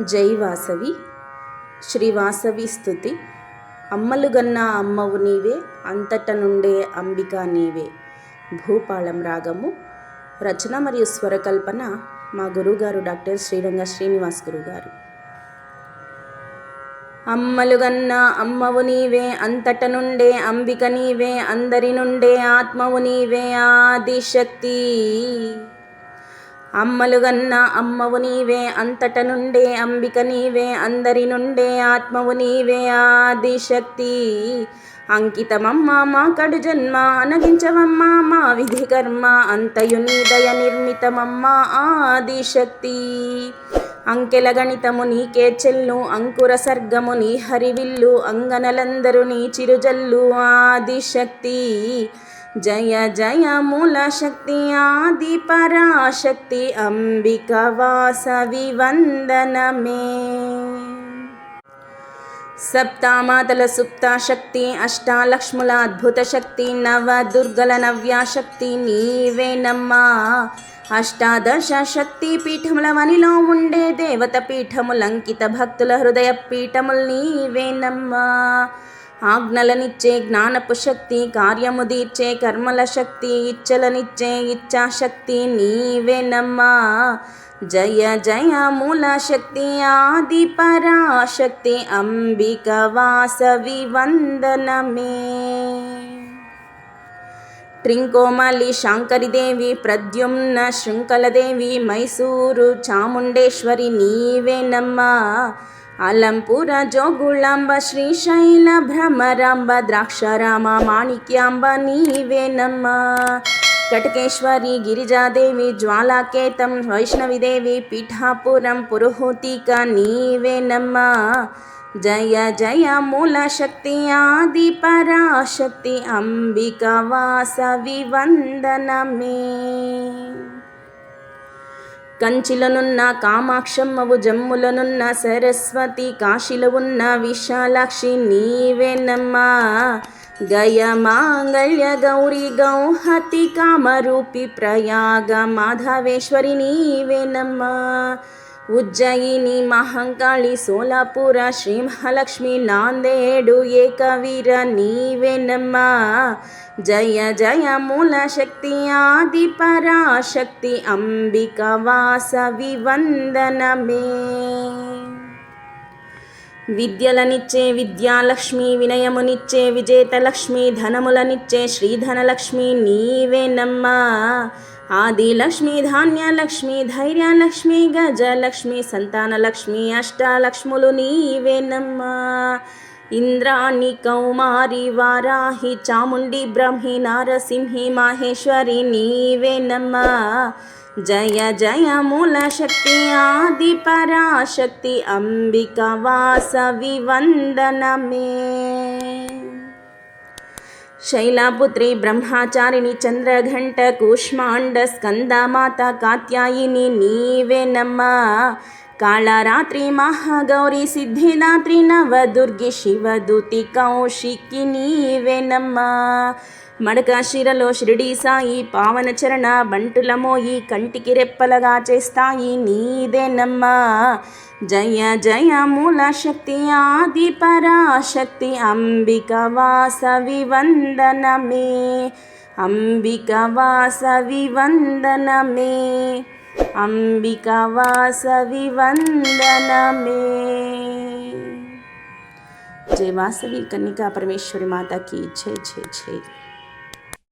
జై వాసవి. శ్రీ వాసవి స్థుతి అమ్మలుగన్న అమ్మవు నీవే అంతట నుండే అంబిక నీవే. భూపాళం రాగము. రచన మరియు స్వరకల్పన మా గురుగారు డాక్టర్ శ్రీరంగ శ్రీనివాస్ గురుగారు అమ్మలుగన్న అమ్మవు నీవే అంతట నుండే అంబిక నీవే అందరి నుండే ఆత్మవు నీవే ఆదిశక్తి. అమ్మలుగన్న అమ్మవు నీవే అంతట నుండే అంబిక నీవే అందరి నుండే ఆత్మవు నీవే ఆదిశక్తి. అంకితమమ్మా మా కడు జన్మ అనగించవమ్మా మా విధి కర్మ అంతయు నీదయ నిర్మితమమ్మా ఆదిశక్తి. అంకెల గణితము నీకే చెల్లు అంకుర సర్గము నీ హరివిల్లు అంగనలందరూ నీ చిరుజల్లు ఆదిశక్తి. జయ జయ మూల శక్తి ఆది పరాశక్తి అంబిక వాసవి వందనమే. సప్తామాతల సుప్త శక్తి అష్టాలక్ష్ముల అద్భుత శక్తి నవ దుర్గల నవ్యాశక్తి నీవేనమ్మా అష్టాదశ శక్తి పీఠముల వనిలో ఉండే దేవత పీఠములంకిత భక్తుల హృదయ పీఠముల్ నీవేనమ్మా ఆజ్ఞలనిచ్చే జ్ఞానపు శక్తి కార్యము తీర్చే కర్మల శక్తి ఇచ్చలనిచ్చే ఇచ్చాశక్తి నీవేనమ్మా జయ జయ మూల శక్తి ఆది పరాశక్తి అంబిక వాసవి వందనమే. ట్రింకోమలి శాంకరిదేవి ప్రద్యుమ్న శృంఖలదేవి మైసూరు చాముండేశ్వరి నీవేనమ్మా అలంపుర జోగుళాంబ శ్రీశైల భ్రమరాంబ ద్రాక్షరామ మాణిక్యాంబ నీవేనమ్మ కటకేశ్వరి గిరిజాదేవి జ్వాలాకేతం వైష్ణవిదేవి పీఠాపురం పురుహూతిక నీవేనమ్మ జయ జయ మూల శక్తి ఆది పరాశక్తి అంబిక వాసవి వందనమే. కంచిలనున్న కామాక్షమ్మవు జమ్ములనున్న సరస్వతి కాశీలో ఉన్న విశాలాక్షి నీవేనమ్మా గయ మాంగళ్య గౌరీ గౌహతి కామరూపి ప్రయాగ మాధవేశ్వరి నీవేనమ్మా ఉజ్జయిని మహంకాళి సోలాపుర శ్రీ నాందేడు ఏకవీర నీవెనమ్మా. జయ జయ మూల శక్తి ఆది పరాశక్తి అంబిక వాసవి వందనమే. విద్యలనిచ్చే విద్యాలక్ష్మి వినయమునిచ్చే విజేతలక్ష్మి ధనములనిచ్చే శ్రీధనలక్ష్మి నీవేనమ్మా. ఆదిలక్ష్మి ధాన్యలక్ష్మి ధైర్యలక్ష్మి గజలక్ష్మి సంతానలక్ష్మి అష్టాలక్ష్ములు నీవేనమ్మా. ఇంద్రాణి కౌమారి వారాహి చాముండి బ్రహ్మి నారసింహి మాహేశ్వరి నీవేనమ్మా. జయ జయ మూల శక్తి ఆది పరాశక్తి అంబిక వాసవి వందనమే. శైలాపుత్రి బ్రహ్మచారిణి చంద్రఘంట కూష్మాండ స్కందమాత కాత్యాయిని నీవేనమ్మా కాళరాత్రి మహాగౌరి సిద్ధిదాత్రి నవదుర్గి శివదూతి కౌశికి నీవేనమ్మా మడకాశిరలో షిరిడి సాయి పావన చరణ బంటులమోయి కంటికి రెప్పలగా చేస్తాయి నీదేనమ్మా जय जयमूलशक्ति आदिपराशक्ति अम्बिकवासविवन्दनमे अम्बिकवासविवन्दनमे अम्बिकवासविवन्दनमे जय वासवी कनिका परमेश्वरी माता की जय जय जय